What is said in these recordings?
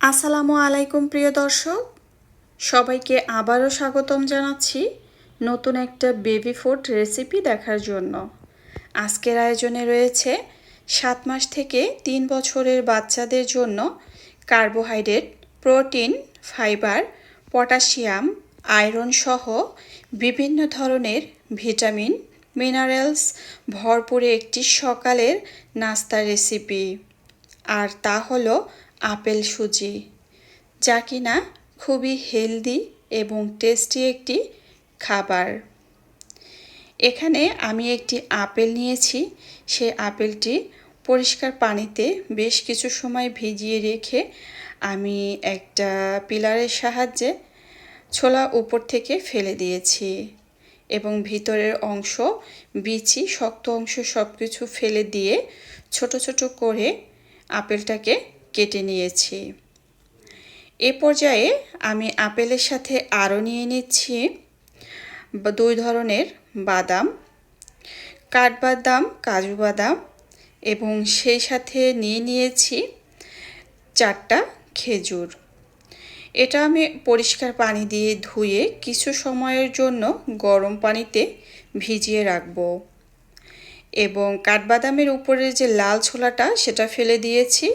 আসসালামু আলাইকুম, প্রিয় দর্শক। সবাইকে আবারও স্বাগতম জানাচ্ছি নতুন একটা বেবি ফুড রেসিপি দেখার জন্য। আজকের আয়োজনে রয়েছে সাত মাস থেকে তিন বছরের বাচ্চাদের জন্য carbohydrate, protein, fibre, potassium, iron সহ বিভিন্ন ধরনের ভিটামিন, মিনারেলস, ভরপুর একটি সকালের নাস্তা রেসিপি। আর তা হলো আপেল সুজি, যা কিনা খুবই হেলদি এবং টেস্টি একটি খাবার। এখানে আমি একটি আপেল নিয়েছি। সে আপেলটি পরিষ্কার পানিতে বেশ কিছু সময় ভিজিয়ে রেখে আমি একটা পিলারের সাহায্যে ছোলা উপর থেকে ফেলে দিয়েছি এবং ভিতরের অংশ, বিচি, শক্ত অংশ সব কিছু ফেলে দিয়ে ছোট ছোট করে আপেলটাকে কেটে নিয়েছি। এ পর্যায়ে আমি আপেলের সাথে আরও নিয়ে নিচ্ছি দুই ধরনের বাদাম, কাঠবাদাম, কাজু বাদাম এবং সেই সাথে নিয়ে নিয়েছি চারটা খেজুর। এটা আমি পরিষ্কার পানি দিয়ে ধুয়ে কিছু সময়ের জন্য গরম পানিতে ভিজিয়ে রাখব। এবং কাঠবাদামের উপরের যে লাল ছোলাটা, সেটা ফেলে দিয়েছি।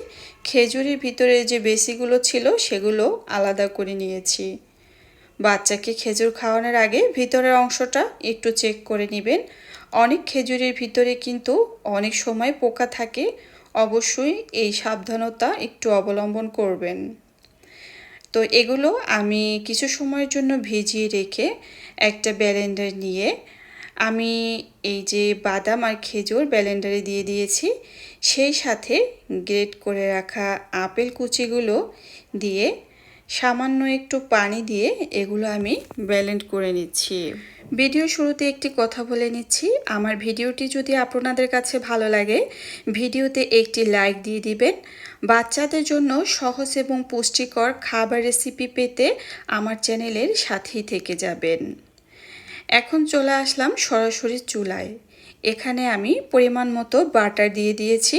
খেজুরের ভিতরে যে বেসিগুলো ছিল, সেগুলো আলাদা করে নিয়েছি। বাচ্চাকে খেজুর খাওয়ানোর আগে ভিতরের অংশটা একটু চেক করে নেবেন। অনেক খেজুরের ভিতরে কিন্তু অনেক সময় পোকা থাকে। অবশ্যই এই সাবধানতা একটু অবলম্বন করবেন। তো এগুলো আমি কিছু সময়ের জন্য ভিজিয়ে রেখে একটা ব্যালেন্ডার নিয়ে আমি এই যে বাদাম আর খেজুর ব্যালেন্ডারে দিয়ে দিয়েছি, সেই সাথে গ্রেট করে রাখা আপেল কুচিগুলো দিয়ে সামান্য একটু পানি দিয়ে এগুলো আমি ব্যালেন্ড করে নিচ্ছি। ভিডিও শুরুতে একটি কথা বলে নিচ্ছি, আমার ভিডিওটি যদি আপনাদের কাছে ভালো লাগে, ভিডিওতে একটি লাইক দিয়ে দিবেন। বাচ্চাদের জন্য সহজ এবং পুষ্টিকর খাবার রেসিপি পেতে আমার চ্যানেলের সাথেই থেকে যাবেন। এখন চলে আসলাম সরাসরি চুলায়। এখানে আমি পরিমাণ মতো বাটার দিয়ে দিয়েছি।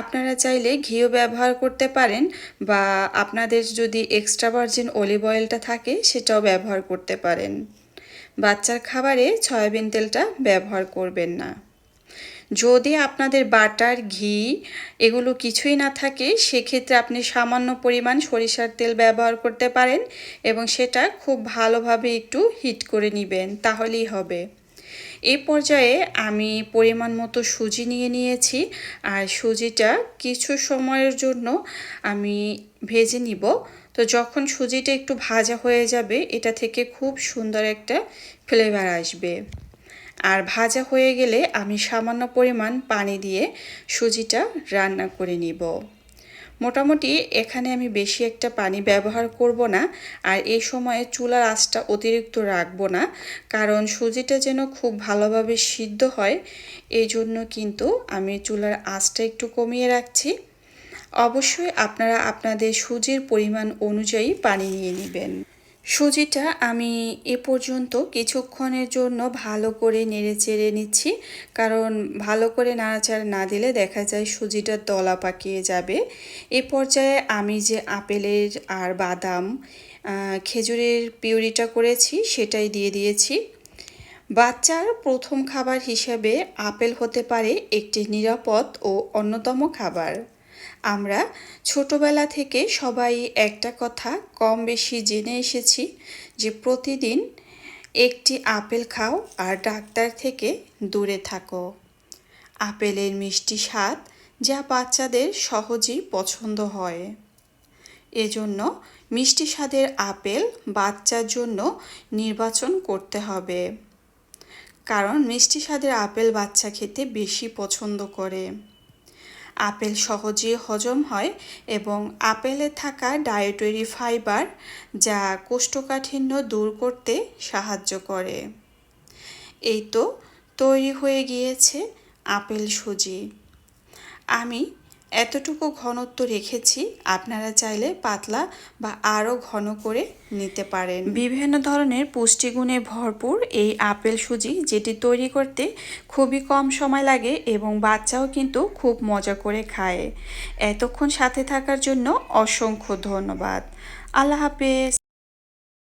আপনারা চাইলে ঘিও ব্যবহার করতে পারেন বা আপনাদের যদি এক্সট্রা ভার্জিন অলিভ অয়েলটা থাকে সেটাও ব্যবহার করতে পারেন। বাচ্চার খাবারে সয়াবিন তেলটা ব্যবহার করবেন না। যদি আপনাদের বাটার, ঘি এগুলো কিছুই না থাকে, সেক্ষেত্রে আপনি সামান্য পরিমাণ সরিষার তেল ব্যবহার করতে পারেন এবং সেটা খুব ভালোভাবে একটু হিট করে নেবেন, তাহলেই হবে। এই পর্যায়ে আমি পরিমাণ মতো সুজি নিয়ে নিয়েছি, আর সুজিটা কিছু সময়ের জন্য আমি ভেজে নিব। তো যখন সুজিটা একটু ভাজা হয়ে যাবে, এটা থেকে খুব সুন্দর একটা ফ্লেভার আসবে। আর ভাজা হয়ে গেলে আমি সামান্য পরিমাণ পানি দিয়ে সুজিটা রান্না করে নিব। মোটামুটি এখানে আমি বেশি একটা পানি ব্যবহার করব না আর এই সময়ে চুলার আঁচটা অতিরিক্ত রাখব না, কারণ সুজিটা যেন খুব ভালোভাবে সিদ্ধ হয় এই জন্য কিন্তু আমি চুলার আঁচটা একটু কমিয়ে রাখছি। অবশ্যই আপনারা আপনাদের সুজির পরিমাণ অনুযায়ী পানি নিয়ে নেবেন। সুজিটা আমি এ পর্যন্ত কিছুক্ষণের জন্য ভালো করে নেড়ে চেড়ে নিচ্ছি। কারণ ভালো করে নাড়াচাড়া না দিলে দেখা যায় সুজিটা তলা পাকিয়ে যাবে। এ পর্যায়ে আমি যে আপেলের আর বাদাম খেজুরের পিউরিটা করেছি সেটাই দিয়ে দিয়েছি। বাচ্চার প্রথম খাবার হিসেবে আপেল হতে পারে একটি নিরাপদ ও অন্যতম খাবার। আমরা ছোটবেলা থেকে সবাই একটা কথা কম বেশি জেনে এসেছি যে প্রতিদিন একটি আপেল খাও আর ডাক্তার থেকে দূরে থাকো। আপেলের মিষ্টি স্বাদ যা বাচ্চাদের সহজেই পছন্দ হয়। এজন্য মিষ্টি স্বাদের আপেল বাচ্চার জন্য নির্বাচন করতে হবে। কারণ মিষ্টি স্বাদের আপেল বাচ্চা খেতে বেশি পছন্দ করে। আপেল সহজে হজম হয় এবং আপেলে থাকা ডায়েটরি ফাইবার যা কোষ্ঠকাঠিন্য দূর করতে সাহায্য করে। এই তো তৈরি হয়ে গিয়েছে আপেল সুজি। আমি এতটুকু ঘনত্ব রেখেছি, আপনারা চাইলে পাতলা বা আরও ঘন করে নিতে পারেন। বিভিন্ন ধরনের পুষ্টিগুণে ভরপুর এই আপেল সুজি, যেটি তৈরি করতে খুবই কম সময় লাগে এবং বাচ্চাও কিন্তু খুব মজা করে খায়। এতক্ষণ সাথে থাকার জন্য অসংখ্য ধন্যবাদ। আল্লাহ হাফেজ।